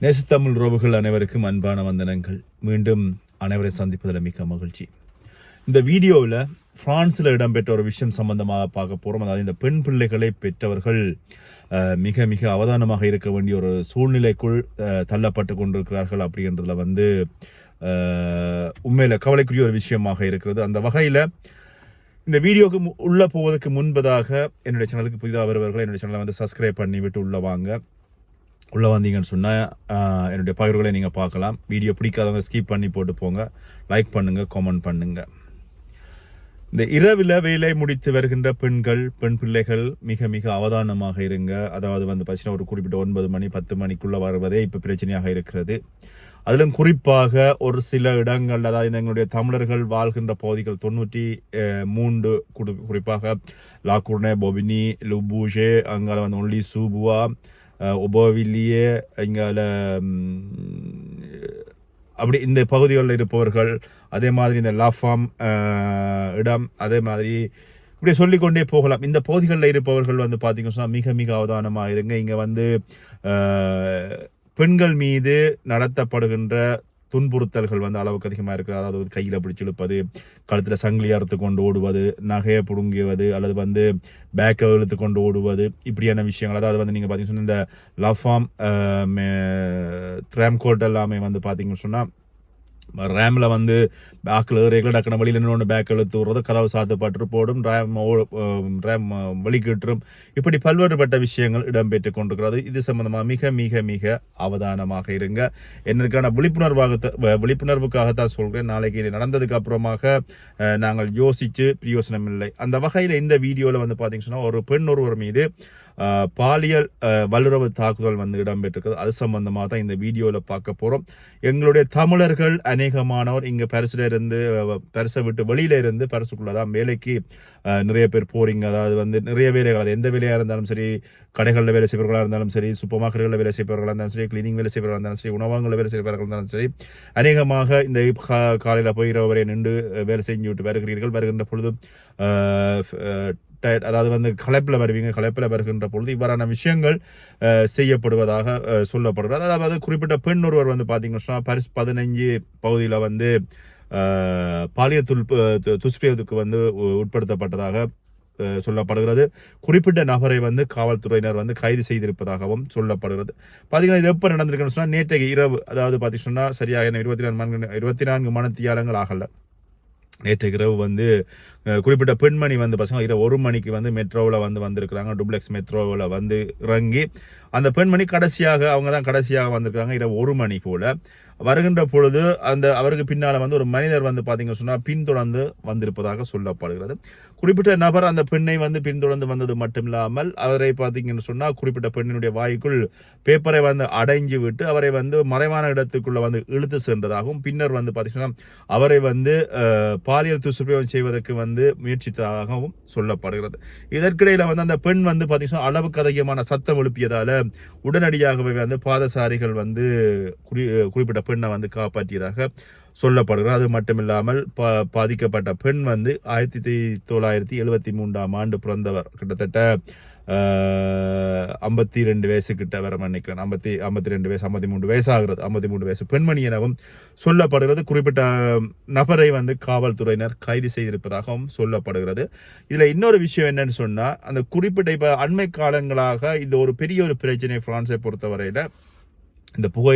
நேசத்தமிழ் உறவுகள் அனைவருக்கும் அன்பான வந்தனங்கள். மீண்டும் அனைவரை சந்திப்பதில் மிக்க மகிழ்ச்சி. இந்த வீடியோவில் ஃப்ரான்ஸில் இடம்பெற்ற ஒரு விஷயம் சம்பந்தமாக பார்க்க போகிறோம் அதாவது இந்த பெண் பிள்ளைகளை பெற்றவர்கள் மிக மிக அவதானமாக இருக்க வேண்டிய ஒரு சூழ்நிலைக்குள் தள்ளப்பட்டு கொண்டிருக்கிறார்கள் அப்படின்றதுல வந்து உண்மையில் கவலைக்குரிய ஒரு விஷயமாக இருக்கிறது. அந்த வகையில் இந்த வீடியோக்கு மு- போவதற்கு முன்பதாக என்னுடைய சேனலுக்கு புதிதாக வருபவர்கள் என்னுடைய சேனலை வந்து சப்ஸ்கிரைப் பண்ணி விட்டு உள்ள வாங்க. உள்ளே வந்தீங்கன்னு சொன்னால் என்னுடைய பகிர்வுகளை நீங்கள் பார்க்கலாம். வீடியோ பிடிக்காதவங்க ஸ்கிப் பண்ணி போட்டு போங்க. லைக் பண்ணுங்கள் காமெண்ட் பண்ணுங்கள் இந்த இரவில் வேலை முடித்து வருகின்ற பெண்கள் பெண் பிள்ளைகள் மிக மிக அவதானமாக இருங்க. அதாவது வந்து பார்த்தீங்கன்னா ஒரு குறிப்பிட்ட ஒன்பது மணி பத்து மணிக்குள்ளே வருவதே இப்போ பிரச்சனையாக இருக்கிறது. அதிலும் குறிப்பாக ஒரு சில இடங்கள் அதாவது இந்த எங்களுடைய தமிழர்கள் வாழ்கின்ற பகுதிகள் தொண்ணூற்றி மூன்று குடு குறிப்பாக லாக்குர்னே பொபினி லுபூஷே அங்கே வந்து ஒன்லி சூபுவா ஒபோவில்லியே இங்கால அப்படி இந்த பகுதிகளில் இருப்பவர்கள் அதே மாதிரி இந்த லாஃபாம் இடம் அதே மாதிரி இப்படி சொல்லிக்கொண்டே போகலாம். இந்த பகுதிகளில் இருப்பவர்கள் வந்து பார்த்தீங்கன்னா மிக மிக அவதானமாக இருங்க. இங்கே வந்து பெண்கள் மீது நடத்தப்படுகின்ற துன்புறுத்தல்கள் வந்து அளவுக்கு அதிகமாக இருக்குது அதாவது கையில் பிடிச்சி இழுப்பது கழுத்தில் சங்கிலி அறுத்து கொண்டு ஓடுவது நகையை பிடுங்குவது அல்லது வந்து பேக்கை இழுத்து கொண்டு ஓடுவது இப்படியான விஷயங்கள். அதாவது வந்து நீங்கள் பார்த்தீங்கன்னா இந்த லஃபாம் ட்ராம் கோட் எல்லாமே வந்து பார்த்தீங்கன்னு சொன்னால் ரேமில் வந்து பேக்கில் ஏறிகளை டக்குன வழியில் நின்று பேக் இழுத்து விடுறது கதவு சாத்துப்பட்டு போடும் ரேம் ரேம் வலிக்கிட்டுரும் இப்படி பல்வேறுபட்ட விஷயங்கள் இடம்பெற்று கொண்டிருக்கிறது. இது சம்பந்தமாக மிக மிக மிக அவதானமாக இருங்க. என்னதுக்கான விழிப்புணர்வாக விழிப்புணர்வுக்காகத்தான் சொல்கிறேன் நாளைக்கு இது நடந்ததுக்கு அப்புறமாக நாங்கள் யோசித்து பிரயோசனம் இல்லை அந்த வகையில் இந்த வீடியோவில் வந்து பார்த்தீங்கன்னா ஒரு பெண் ஒருவர் மீது பாலியல் வல்லுறவு தாக்குதல் வந்து இடம்பெற்றிருக்கிறது அது சம்பந்தமாக தான் இந்த வீடியோவில் பார்க்க போகிறோம் எங்களுடைய தமிழர்கள் அநேகமானவர் இங்கே பரிசுல இருந்து பரிசை விட்டு வெளியில இருந்து பரிசுக்குள்ளே தான் வேலைக்கு நிறைய பேர் போறீங்க. அதாவது வந்து நிறைய வேலைகள் அது எந்த வேலையாக இருந்தாலும் சரி கடைகளில் வேலை செய்பவர்களாக இருந்தாலும் சரி சூப்பர் மார்க்கெட்டுகளில் வேலை செய்பவர்களாக இருந்தாலும் சரி கிளீனிங் வேலை செய்பவர்களாக இருந்தாலும் சரி உணவகங்களில் வேலை செய்பவர்களாக இருந்தாலும் சரி அநேகமாக இந்த காலையில் போய் வரை நின்று வேலை செஞ்சு விட்டு வருகிறீர்கள். வருகின்ற பொழுது டயர்ட் அதாவது வந்து களைப்பில் வருவீங்க களைப்பில் வருகின்ற பொழுது இவ்வாறான விஷயங்கள் செய்யப்படுவதாக சொல்லப்படுகிறது. அதாவது குறிப்பிட்ட பெண் ஒருவர் வந்து பார்த்தீங்கன்னா சொன்னா பரிசு பதினஞ்சு பகுதியில் வந்து பாலியல் துல்ப து- துஷ்பிரயோகத்துக்கு வந்து உ- உட்படுத்தப்பட்டதாக சொல்லப்படுகிறது. குறிப்பிட்ட நபரை வந்து காவல்துறையினர் வந்து கைது செய்திருப்பதாகவும் சொல்லப்படுகிறது. பார்த்தீங்கன்னா இது எப்போ நடந்திருக்குன்னு சொன்னால் நேற்றைக்கு இரவு அதாவது பார்த்தீங்கன்னா சரியாக இருபத்தி நான்கு இருபத்தி நான்கு மணத்தியாலங்கள் ஆகலை. நேற்று இரவு வந்து குறிப்பிட்ட பெண்மணி வந்து பசங்க இரவு ஒரு மணிக்கு வந்து மெட்ரோவில் வந்து வந்திருக்கிறாங்க. டூப்ளெக்ஸ் மெட்ரோவில் வந்து இறங்கி அந்த பெண்மணி கடைசியாக அவங்க தான் கடைசியாக வந்திருக்காங்க. இரவு ஒரு மணி போல. வருகின்ற பொழுது அந்த அவருக்கு பின்னால் வந்து ஒரு மனிதர் வந்து பார்த்தீங்க சொன்னால் பின்தொடர்ந்து வந்திருப்பதாக சொல்லப்படுகிறது. குறிப்பிட்ட நபர் அந்த பெண்ணை வந்து பின்தொடர்ந்து வந்தது மட்டும் இல்லாமல் அவரை பார்த்தீங்கன்னு சொன்னால் குறிப்பிட்ட பெண்ணினுடைய வாய்க்குள் பேப்பரை வந்து அடைஞ்சு விட்டு அவரை வந்து மறைவான இடத்துக்குள்ளே வந்து இழுத்து சென்றதாகவும் பின்னர் வந்து பார்த்தீங்கன்னா அவரை வந்து பாலியல் துஷ்பிரயோகம் செய்வதற்கு வந்து முயற்சித்ததாகவும் சொல்லப்படுகிறது. இதற்கிடையில் வந்து அந்த பெண் வந்து பார்த்தீங்கன்னா அளவுக்கு அதிகமான சத்தம் எழுப்பியதால் உடனடியாகவே வந்து பாதசாரிகள் வந்து குறி குறிப்பிட்ட பெண்ணை வந்து காப்பாற்றியதாக சொல்லப்படுகிறது. அது மட்டுமில்லாமல் பா பாதிக்கப்பட்ட பெண் வந்து ஆயிரத்தி தொள்ளாயிரத்தி எழுபத்தி மூன்றாம் ஆண்டு பிறந்தவர். கிட்டத்தட்ட ஐம்பத்தி ரெண்டு வயசுக்கிட்ட வர நினைக்கிறேன் ஐம்பத்தி ஐம்பத்தி ரெண்டு வயசு ஐம்பத்தி மூன்று வயசு ஆகிறது ஐம்பத்தி மூன்று வயசு பெண்மணி எனவும் சொல்லப்படுகிறது. குறிப்பிட்ட நபரை வந்து காவல்துறையினர் கைது செய்திருப்பதாகவும் சொல்லப்படுகிறது. இதில் இன்னொரு விஷயம் என்னன்னு சொன்னால் அந்த குறிப்பிட்ட இப்போ அண்மை காலங்களாக இது ஒரு பெரிய ஒரு பிரச்சனை பிரான்ஸை பொறுத்தவரையில் இந்த புகை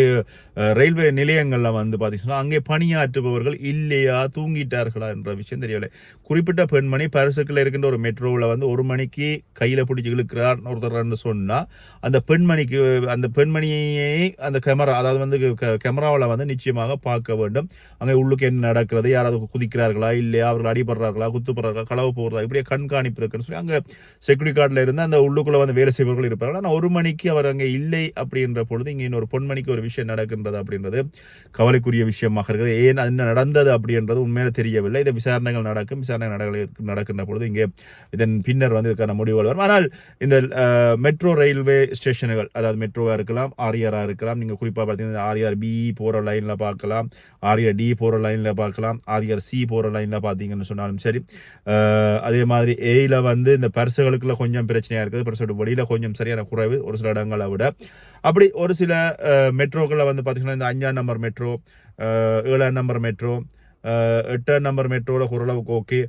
ரயில்வே நிலையங்களில் வந்து பார்த்தீங்கன்னா அங்கே பணியாற்றுபவர்கள் இல்லையா தூங்கிட்டார்களா என்ற விஷயம் தெரியவில்லை. குறிப்பிட்ட பெண்மணி பரிசுக்கில் இருக்கின்ற ஒரு மெட்ரோவில் வந்து ஒரு மணிக்கு கையில் பிடிச்சி இழுக்கிறார் ஒருத்தர்னு சொன்னால் அந்த பெண்மணிக்கு அந்த பெண்மணியை அந்த கேமரா அதாவது வந்து கேமராவில் வந்து நிச்சயமாக பார்க்க வேண்டும். அங்கே உள்ளுக்கு என்ன நடக்கிறது யாராவது குதிக்கிறார்களா இல்லையா அவர்கள் அடிபடுறார்களா குத்துப்படுறார்களா களவு போகிறதா இப்படியே கண்காணிப்பு இருக்குன்னு சொல்லி அங்கே செக்யூரிட்டி கார்டில் இருந்து அந்த உள்ளுக்குள்ளே வந்து வேலை செய்பவர்கள் இருப்பார்கள். ஆனால் ஒரு மணிக்கு அவர் அங்கே இல்லை அப்படின்ற பொழுது இங்கே இன்னொரு பொன்மணிக்கு ஒரு விஷயம் நடக்கின்றது அப்படின்றது கவலைக்குரிய விஷயமாக இருக்குது. ஏன் என்ன நடந்தது அப்படின்றது உண்மையில தெரியவில்லை. இந்த விசாரணைகள் நடக்கும். விசாரணை நடக்க நடக்கின்ற பொழுது இங்கே இதன் பின்னர் வந்து இதுக்கான முடிவுகள் வரும். ஆனால் இந்த மெட்ரோ ரயில்வே ஸ்டேஷன்கள் அதாவது மெட்ரோவாக இருக்கலாம் ஆர்ஆராக இருக்கலாம் நீங்கள் குறிப்பாக பார்த்தீங்கன்னா ஆர்ஆர் பி போகிற லைனில் பார்க்கலாம் ஆர்ஆர் டி போகிற லைனில் பார்க்கலாம் ஆர்ஆர் சி போகிற லைனில் பார்த்தீங்கன்னு சொன்னாலும் சரி அதே மாதிரி ஏயில் வந்து இந்த பரிசுகளுக்குள்ள கொஞ்சம் பிரச்சனையாக இருக்குது. பரிசோட வெளியில் கொஞ்சம் சரியான குறைவு ஒரு சில இடங்களை விட. அப்படி ஒரு சில மெட்ரோக்களில் வந்து பார்த்தீங்கன்னா இந்த அஞ்சாம் நம்பர் மெட்ரோ ஏழாம் நம்பர் மெட்ரோ எட்டாம் நம்பர் மெட்ரோவில் ஓரளவுக்கு ஓகே.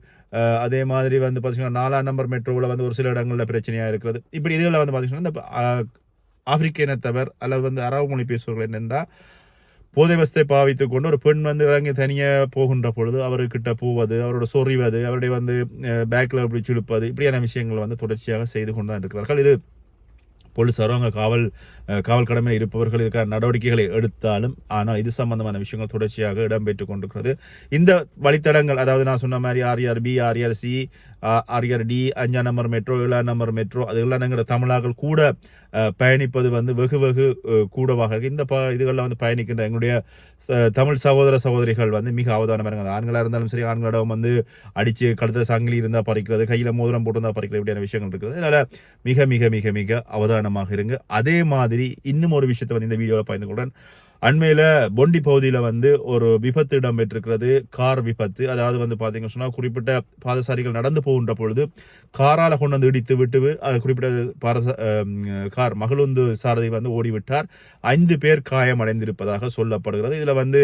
அதே மாதிரி வந்து பார்த்தீங்கன்னா நாலாம் நம்பர் மெட்ரோவில் வந்து ஒரு சில இடங்களில் பிரச்சனையாக இருக்கிறது. இப்படி இதுகளில் வந்து பார்த்தீங்கன்னா இந்த ஆப்பிரிக்க இனத்தவர் அல்லது வந்து அரபு மொழி பேசுபவர்கள் என்னென்னா போதை வசத்தை பாவித்து கொண்டு ஒரு பெண் வந்து இறங்கி தனியாக போகின்ற பொழுது அவர்கிட்ட போவது அவரோட சொறிவது அவருடைய வந்து பேக்கில் அப்படி இழுப்பது இப்படியான விஷயங்கள் வந்து தொடர்ச்சியாக செய்து கொண்டு தான் இருக்கிறார்கள். இது போலீசாரோ அங்கே காவல் காவல் கடமையில் இருப்பவர்கள் இதுக்கான நடவடிக்கைகளை எடுத்தாலும் ஆனால் இது சம்பந்தமான விஷயங்கள் தொடர்ச்சியாக இடம்பெற்று கொண்டிருக்கிறது. இந்த வழித்தடங்கள் அதாவது நான் சொன்ன மாதிரி R R P R R C R R D அஞ்சாம் நம்பர் மெட்ரோ ஏழாம் நம்பர் மெட்ரோ அது எல்லாம் எங்களோட தமிழர்கள் கூட பயணிப்பது வந்து வெகு வெகு கூடவாக இந்த ப இதுகளில் வந்து பயணிக்கின்ற எங்களுடைய தமிழ் சகோதர சகோதரிகள் வந்து மிக அவதானமாக இருக்காங்க. ஆண்களாக இருந்தாலும் சரி ஆண்களிடம் வந்து அடித்து கழுத்த சங்கிலி இருந்தால் பறிக்கிறது கையில் மோதிரம் போட்டு இருந்தால் பறிக்கிறது இப்படியான விஷயங்கள் இருக்குது. அதனால் மிக மிக மிக மிக அவதானமாக இருங்க. அதே மாதிரி இன்னும் ஒரு விஷயத்தை வந்து இந்த வீடியோவில் பயந்து கொள்றேன் அண்மையில் பொண்டி பகுதியில் வந்து ஒரு விபத்து இடம்பெற்றிருக்கிறது. கார் விபத்து. அதாவது வந்து பார்த்தீங்க சொன்னால் குறிப்பிட்ட பாதசாரிகள் நடந்து போகின்ற பொழுது காரால் கொண்டு வந்து இடித்து விட்டு அது குறிப்பிட்ட பாரச கார் மகளுந்து சாரதி வந்து ஓடிவிட்டார். ஐந்து பேர் காயமடைந்திருப்பதாக சொல்லப்படுகிறது. இதில் வந்து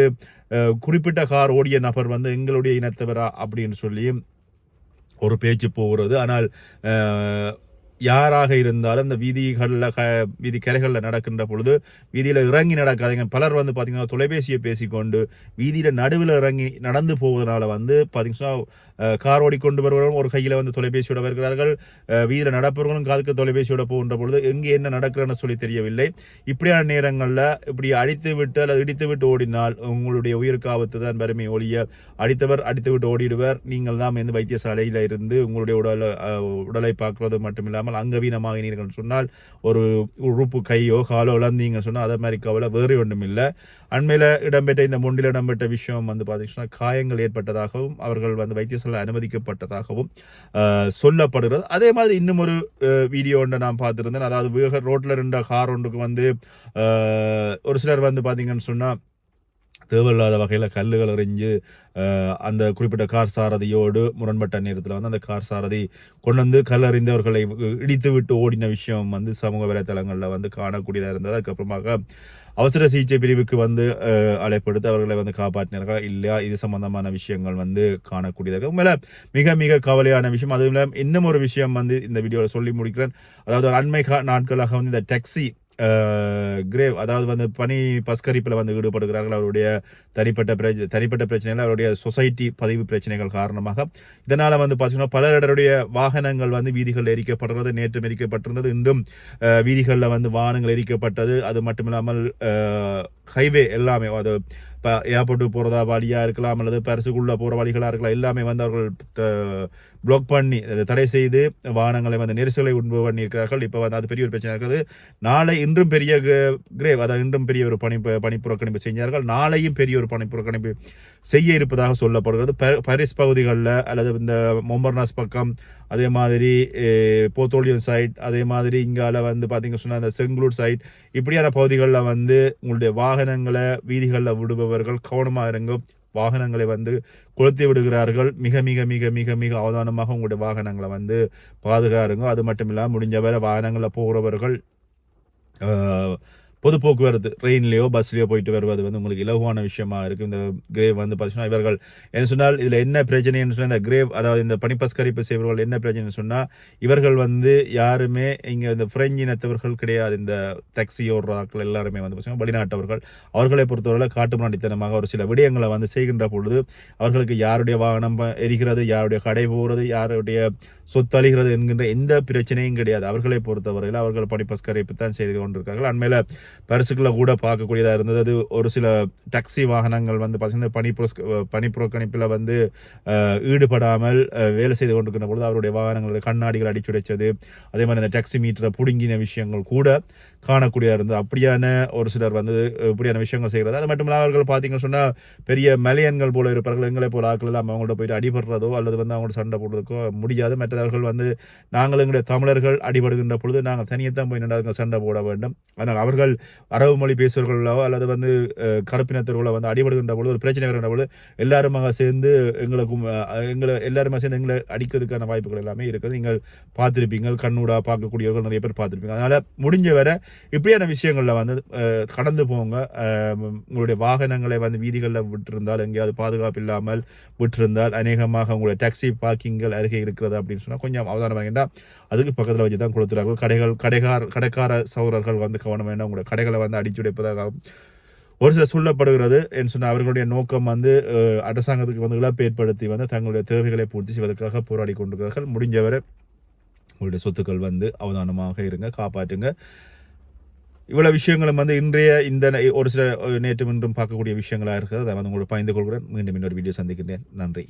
குறிப்பிட்ட கார் ஓடிய நபர் வந்து எங்களுடைய இனத்தவரா அப்படின்னு சொல்லி ஒரு பேச்சு போகிறது. ஆனால் யாராக இருந்தாலும் இந்த வீதிகளில் க வீதி கரைகளில் நடக்கின்ற பொழுது வீதியில் இறங்கி நடக்காதீங்க. பலர் வந்து பார்த்தீங்கன்னா தொலைபேசியை பேசிக்கொண்டு வீதியில் நடுவில் இறங்கி நடந்து போவதனால வந்து பார்த்தீங்கன்னா கார் ஓடிக்கொண்டு வருவவரும் ஒரு கையில் வந்து தொலைபேசியோட வருகிறார்கள். வீதியில் நடப்பவர்களும் காதுக்கு தொலைபேசியோட போகின்ற பொழுது எங்கே என்ன நடக்கிறன்னு சொல்லி தெரியவில்லை. இப்படியான நேரங்களில் இப்படி அடித்து விட்டு அல்லது இடித்து விட்டு ஓடினால் உங்களுடைய உயிருக்கு ஆபத்து தான் வறுமை ஒழிய அடித்தவர் அடித்து விட்டு ஓடிடுவர். நீங்கள் தான் வந்து வைத்தியசாலையில் இருந்து உங்களுடைய உடலை உடலை பார்க்குறது மட்டும் இல்லாமல் அங்கவீனமாகினீர்கள் சொன்னால் ஒரு உறுப்பு கையோ காலோ இழந்தீங்கன்னு சொன்னால் அதை மாதிரி கவலை வேறு ஒன்றும் இல்லை. அண்மையில் இடம்பெற்ற இந்த முண்டில் இடம்பெற்ற விஷயம் வந்து பார்த்தீங்கன்னா காயங்கள் ஏற்பட்டதாகவும் அவர்கள் வந்து வைத்தியசாலை அனுமதிக்கப்பட்டதாகவும் சொல்லப்படுகிறது. அதே மாதிரி இன்னும் ஒரு வீடியோ ஒன்று நான் பார்த்துருந்தேன். அதாவது ரோட்டில் இருந்த கார் ஒன்றுக்கு வந்து ஒரு சிலர் வந்து பார்த்தீங்கன்னு சொன்னால் தேவையில்லாத வகையில் கல்லுகள் எறிஞ்சு அந்த குறிப்பிட்ட கார் சாரதியோடு முரண்பட்ட நேரத்தில் வந்து அந்த கார் சாரதி கொண்டு வந்து கல்லறிந்தவர்களை இடித்து விட்டு ஓடின விஷயம் வந்து சமூக வலைத்தளங்களில் வந்து காணக்கூடியதாக இருந்தது. அதுக்கப்புறமாக அவசர சிகிச்சை பிரிவுக்கு வந்து அஹ், அழைப்படுத்தி அவர்களை வந்து காப்பாற்றினார்கள் இல்லையா? இது சம்பந்தமான விஷயங்கள் வந்து காணக்கூடியதாக. உண்மையில மிக மிக கவலையான விஷயம். அதுவும் இல்லாமல் இன்னும் ஒரு விஷயம் வந்து இந்த வீடியோவில் சொல்லி முடிக்கிறேன். அதாவது அண்மை நாட்களாக வந்து இந்த டாக்ஸி கிரேவ் அதாவது வந்து பனி பஸ்கரிப்பில் வந்து ஈடுபடுகிறார்கள். அவருடைய தனிப்பட்ட பிரச்ச தனிப்பட்ட பிரச்சனைகள் அவருடைய சொசைட்டி பதிவு பிரச்சனைகள் காரணமாக. இதனால் வந்து பார்த்தீங்கன்னா பலருடைய வாகனங்கள் வந்து வீதிகளில் எரிக்கப்படுறது நேற்றும் எரிக்கப்பட்டிருந்தது. இன்றும் வீதிகளில் வந்து வாகனங்கள் எரிக்கப்பட்டது. அது மட்டும் இல்லாமல் ஹைவே எல்லாமே அது இப்போ ஏர்போர்ட்டுக்கு போகிறதா வழியாக இருக்கலாம் அல்லது பரிசுக்குள்ளே போகிற வழிகளாக இருக்கலாம் எல்லாமே வந்து அவர்கள் பிளாக் பண்ணி அதை தடை செய்து வாகனங்களை வந்து நெரிசலை உண்டு பண்ணியிருக்கிறார்கள். இப்போ வந்து அது பெரிய ஒரு பிரச்சனை இருக்குது. நாளை இன்றும் பெரிய கிரேவ் அதாவது இன்றும் பெரிய ஒரு பணி பணி புறக்கணிப்பு செஞ்சார்கள் நாளையும் பெரிய ஒரு பணி புறக்கணிப்பு செய்ய இருப்பதாக சொல்லப்படுகிறது. ப- பாரிஸ் பகுதிகளில் அல்லது இந்த மொம்பர்னாஸ் பக்கம் அதே மாதிரி போத்தோலியம் சைட் அதே மாதிரி இங்கால வந்து பார்த்தீங்க சொன்னால் அந்த செங்குலூர் சைட் இப்படியான பகுதிகளில் வந்து உங்களுடைய வாகனங்களை வீதிகளில் விடுபவர்கள் கவனமாக இருங்க. வாகனங்களை வந்து கொளுத்தி விடுகிறார்கள். மிக மிக மிக மிக மிக அவதானமாக உங்களுடைய வாகனங்களை வந்து பாதுகாருங்க. அது மட்டும் இல்லாமல் முடிஞ்சவரை வாகனங்களில் போகிறவர்கள் பொது போக்குவரத்து ட்ரெயின்லேயோ பஸ்லேயோ போயிட்டு வருவது வந்து உங்களுக்கு இலகுவான விஷயமா இருக்குது இந்த கிரேவ் வந்து பார்த்தீங்கன்னா இவர்கள் என்ன சொன்னால் இதில் என்ன பிரச்சனைன்னு சொன்னால் இந்த கிரேவ் அதாவது இந்த பனிப்பஸ்கரிப்பு செய்பவர்கள் என்ன பிரச்சனைன்னு சொன்னால் இவர்கள் வந்து யாருமே இங்கே இந்த பிரெஞ்சு இனத்தவர்கள் கிடையாது. இந்த டாக்ஸி ஓடுறாக்கள் எல்லாருமே வந்து பார்த்தீங்கன்னா வெளிநாட்டவர்கள். அவர்களை பொறுத்தவரை காட்டுமிராண்டித்தனமாக ஒரு சில விடயங்களை வந்து செய்கின்ற பொழுது அவர்களுக்கு யாருடைய வாகனம் எரிகிறது யாருடைய கடை போகிறது யாருடைய சொத்து அழிகிறது என்கின்ற எந்த பிரச்சனையும் கிடையாது. அவர்களை பொறுத்தவரையில் அவர்கள் பனிப்பஸ்கரிப்பு தான் செய்து கொண்டிருக்கார்கள் அண்மையில் பரிசுகளை கூட பார்க்கக்கூடியதாக இருந்தது. அது ஒரு சில டாக்ஸி வாகனங்கள் வந்து பார்த்தீங்கன்னா பனி புரஸ்க புறக்கணிப்பில் வந்து ஈடுபடாமல் வேலை செய்து கொண்டிருக்கின்ற பொழுது அவருடைய வாகனங்களுடைய கண்ணாடிகள் அடிச்சுடைச்சது. அதே மாதிரி அந்த டாக்ஸி மீட்டரை பிடுங்கின விஷயங்கள் கூட காணக்கூடியதாக இருந்தது அப்படியான ஒரு சிலர் வந்து இப்படியான விஷயங்கள் செய்கிறது. அது மட்டும் இல்லாமல் அவர்கள் பார்த்தீங்கன்னு சொன்னால் பெரிய மலையன்கள் போல இருப்பார்கள் எங்களை போல ஆட்கள் எல்லாம் அவங்கள்ட்ட போயிட்டு அடிபடுறதோ அல்லது வந்து அவங்கள்ட்ட சண்டை போடுறதுக்கோ முடியாது. மற்றவர்கள் வந்து நாங்கள் எங்களுடைய தமிழர்கள் அடிபடுகின்ற பொழுது நாங்கள் தனியத்தான் போய் நின்று சண்டை போட வேண்டும். ஆனால் அவர்கள் அரபு மொழி பேசுவர்களோ அல்லது வந்து கருப்பினத்தர்களோ வந்து அடிபடுகின்ற பொழுது ஒரு பிரச்சனை வருகின்ற பொழுது எல்லாருமாக சேர்ந்து எங்களுக்கும் எங்களை எல்லாருமே சேர்ந்து எங்களை அடிக்கிறதுக்கான வாய்ப்புகள் எல்லாமே இருக்குது. நீங்கள் பார்த்துருப்பீங்க கண்ணூடா பார்க்கக்கூடியவர்கள் நிறைய பேர் பார்த்துருப்பீங்க. அதனால் முடிஞ்ச வரை இப்படியான விஷயங்களில் வந்து கடந்து போங்க. உங்களுடைய வாகனங்களை வந்து வீதிகளில் விட்டுருந்தால் எங்கேயாவது பாதுகாப்பு இல்லாமல் விட்டுருந்தால் அநேகமாக உங்களுடைய டாக்ஸி பார்க்கிங்கள் அருகே இருக்கிறது அப்படின்னு சொன்னால் கொஞ்சம் அவதானம் வேண்டாம் அதுக்கு பக்கத்தில் வச்சு தான் கொடுத்துறார்கள் கடைகள் கடைகார கடைக்கார சௌரர்கள் வந்து கவனம் வேண்டாம். உங்களுடைய கடைகளை வந்து அடிச்சுடைப்பதாகவும் ஒரு சில சொல்லப்படுகிறது என்று சொன்னால் அவர்களுடைய நோக்கம் வந்து அரசாங்கத்துக்கு வந்து இழப்பு ஏற்படுத்தி வந்து தங்களுடைய தேவைகளை பூர்த்தி செய்வதற்காக போராடி கொண்டிருக்கிறார்கள். முடிஞ்சவரை உங்களுடைய சொத்துக்கள் வந்து அவதானமாக இருங்க காப்பாற்றுங்க. இவ்வளவு விஷயங்களும் வந்து இன்றைய இந்த நே- ஒரு சில நேற்று இன்றும் பார்க்கக்கூடிய விஷயங்களாக இருக்கிறது. அதை வந்து உங்களுக்கு பகிர்ந்து கொள்கிறேன். மீண்டும் இன்னொரு வீடியோ சந்திக்கின்றேன். நன்றி.